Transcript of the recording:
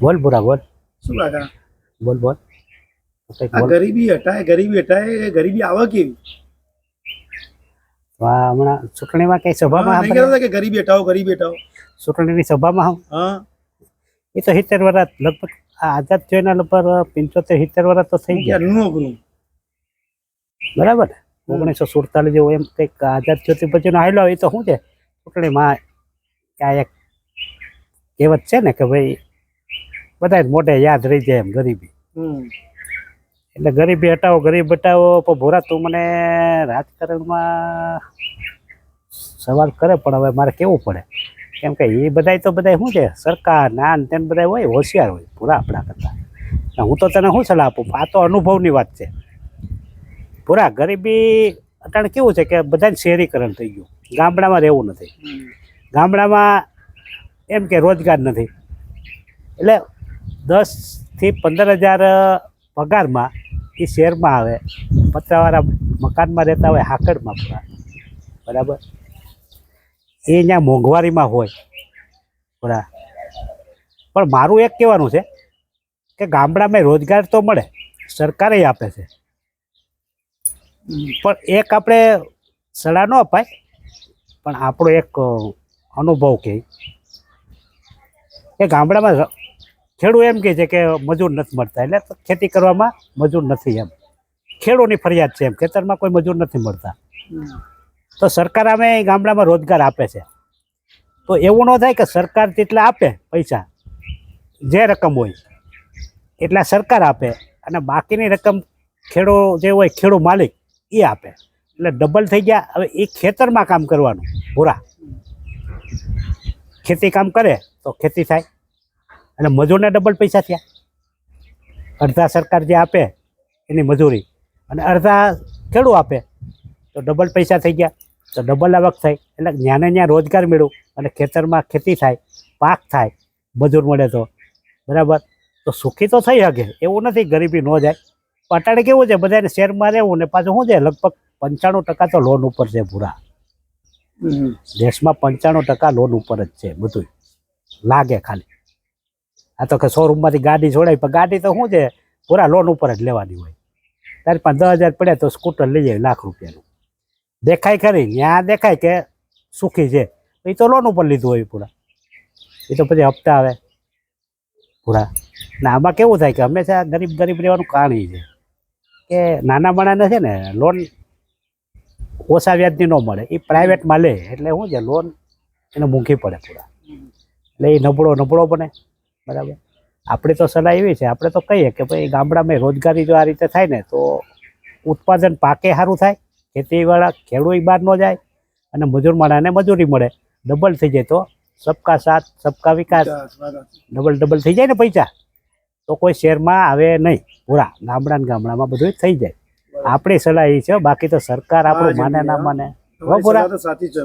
બોલ પૂરા બોલ. શું લાગા? બોલ બોલ. આ ગરીબી હટાય ગરીબી હટાય ગરીબી આવે કેવી? તો હમણાં ચૂંટણીમાં કઈ સભામાં નહીં કહેતા કે ગરીબી હટાવો ગરીબી હટાવો. ચૂંટણીની સભામાં? હા એ તો સિત્તેર વર્ષ લગભગ આઝાદ થયો એના લગભગ પંચોતેર સિત્તેર વર્ષ તો થઈ ગયા. બરાબર? ઓગણીસો સુડતાલીસ જેવું એમ કંઈક આઝાદ થયો તે પછીનો હાલ્યો એ તો શું છે? ચૂંટણીમાં ક્યાં એક કહેવત છે ને કે ભાઈ બધા મોટે યાદ રહી જાય એમ ગરીબી. એટલે ગરીબી હટાવો ગરીબ હટાવો પણ ભોરા તું મને રાજકારણમાં સવાલ કરે પણ હવે મારે કેવું પડે? કેમ કે એ બધાય તો બધાય શું છે? સરકાર ના ને તેમ બધા હોય હોશિયાર હોય પૂરા આપણા કરતા. હું તો તને શું સલાહ આપું? આ તો અનુભવની વાત છે. પૂરા ગરીબી અત્યારે કેવું છે કે બધાને શહેરીકરણ થઈ ગયું. ગામડામાં રહેવું નથી. ગામડામાં એમ કે રોજગાર નથી. એટલે દસથી પંદર હજાર પગારમાં એ શહેરમાં આવે. પતરાવાળા મકાનમાં રહેતા હોય, હાકડમાં પૂરા બરાબર? એ અહીંયા મોંઘવારીમાં હોય. પૂરા પણ મારું એક કહેવાનું છે કે ગામડામાં રોજગાર તો મળે, સરકારે આપે છે. પણ એક આપણે સલાહ ન અપાય, પણ આપણો એક અનુભવ કહે કે ગામડામાં ખેડૂત એમ કહે છે કે મજૂર નથી મળતા. એટલે ખેતી કરવામાં મજૂર નથી એમ. ખેડૂતની ફરિયાદ છે એમ. ખેતરમાં કોઈ મજૂર નથી મળતા. તો સરકાર અમે ગામડામાં રોજગાર આપે છે. તો એવું ન થાય કે સરકાર જેટલા આપે પૈસા, જે રકમ હોય, એટલા સરકાર આપે અને બાકીની રકમ ખેડો જે હોય ખેડૂ માલિક એ આપે. એટલે ડબલ થઈ ગયા. હવે એ ખેતરમાં કામ કરવાનું. પૂરા ખેતી કામ કરે તો ખેતી થાય. અને મજૂરને ડબલ પૈસા થયા. અડધા સરકાર જે આપે એની મજૂરી. અને અડધા ખેડૂ આપે. તો ડબલ પૈસા થઈ ગયા. તો ડબલ આવક થાય એટલે જ્ઞાને ત્યાં રોજગાર મેળવું અને ખેતરમાં ખેતી થાય પાક થાય મજૂર મળે તો. બરાબર? તો સુખી તો થઈ શકે. એવું નથી ગરીબી ન જાય. અટાણે કેવું છે? બધાને શહેરમાં રહેવું ને પાછું શું છે? લગભગ પંચાણું ટકા તો લોન ઉપર છે પૂરા દેશમાં પંચાણું ટકા લોન ઉપર જ છે બધું લાગે ખાલી. આ તો કે શોરૂમમાંથી ગાડી છોડાય પણ ગાડી તો શું છે? પૂરા લોન ઉપર જ લેવાની હોય. તારી પાસે દસ હજાર પડ્યા તો સ્કૂટર લઈ જાય લાખ રૂપિયાનું. દેખાય ખરી ત્યાં દેખાય કે સુખી છે. એ તો લોન ઉપર લીધું હોય પૂરા. એ તો પછી હપ્તા આવે. પૂરા. ના, આમાં કેવું થાય કે હંમેશા ગરીબ ગરીબ રહેવાનું કારણ છે. કે નાના માણાને છે ને લોન ઓછા વ્યાજની ન મળે. એ પ્રાઇવેટમાં લે. એટલે શું છે? લોન એને મૂંઘી પડે પૂરા. એટલે એ નબળો નબળો બને. બરાબર? આપણે તો સલાહ એવી છે આપણે તો કહીએ કે ભાઈ ગામડામાં રોજગારી જો આ રીતે થાય ને તો ઉત્પાદન પાકે સારું થાય ખેતીવાળા ખેડૂત બહાર ન જાય અને મજૂર માણાને મજૂરી મળે. ડબલ થઈ જાય તો સબકા સાથ સબકા વિકાસ. ડબલ ડબલ થઈ જાય ને પૈસા. તો કોઈ શહેરમાં આવે નહીં. પૂરા ગામડા ને ગામડામાં બધું થઈ જાય. આપણી સલાહ એ છે બાકી તો સરકાર આપણું માને ના માને. સાચી છે